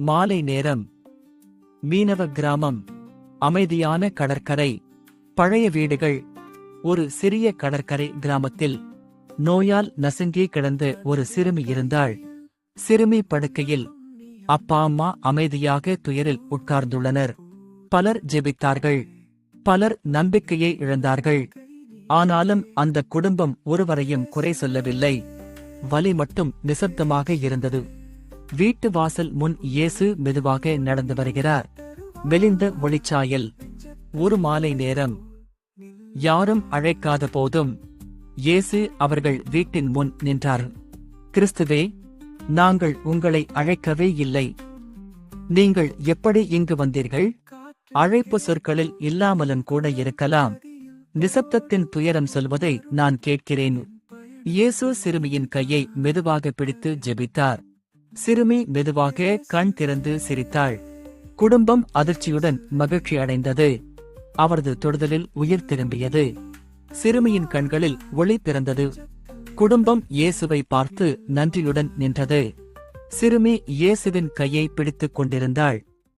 மாலை நேரம். மீனவ கிராமம். அமைதியான கடற்கரை. பழைய வீடுகள். ஒரு சிறிய கடற்கரை கிராமத்தில். நோயால் நசுங்கி கிடந்த ஒரு சிறுமி இருந்தாள். சிறுமி படுக்கையில். அப்பா அம்மா அமைதியாக துயரில் உட்கார்ந்துள்ளனர். பலர் ஜெபித்தார்கள். பலர் நம்பிக்கையை இழந்தார்கள். ஆனாலும் அந்த குடும்பம் ஒருவரையும் குறை சொல்லவில்லை. வலி மட்டும் நிசப்தமாக இருந்தது. வீட்டு வாசல் முன் இயேசு மெதுவாக நடந்து வருகிறார். மெலிந்த ஒளிச்சாயல். ஒரு மாலை நேரம். யாரும் அழைக்காத போதும் இயேசு அவர்கள் வீட்டின் முன் நின்றார். கிறிஸ்துவே நாங்கள் உங்களை அழைக்கவே இல்லை. நீங்கள் எப்படி இங்கு வந்தீர்கள்? அழைப்பு சொற்களில் இல்லாமலும் கூட இருக்கலாம். நிசப்தத்தின் துயரம் சொல்வதை நான் கேட்கிறேன். இயேசு சிறுமியின் கையை மெதுவாக பிடித்து ஜெபித்தார். சிறுமி மெதுவாக கண் திறந்து சிரித்தாள். குடும்பம் அதிர்ச்சியுடன் மகிழ்ச்சி அடைந்தது. அவரது தொடுதலில் உயிர் திரும்பியது. சிறுமியின் கண்களில் ஒளி பிறந்தது. குடும்பம் இயேசுவை பார்த்து நன்றியுடன் நின்றது. சிறுமி இயேசுவின் கையை பிடித்துக் கொண்டிருந்தாள்.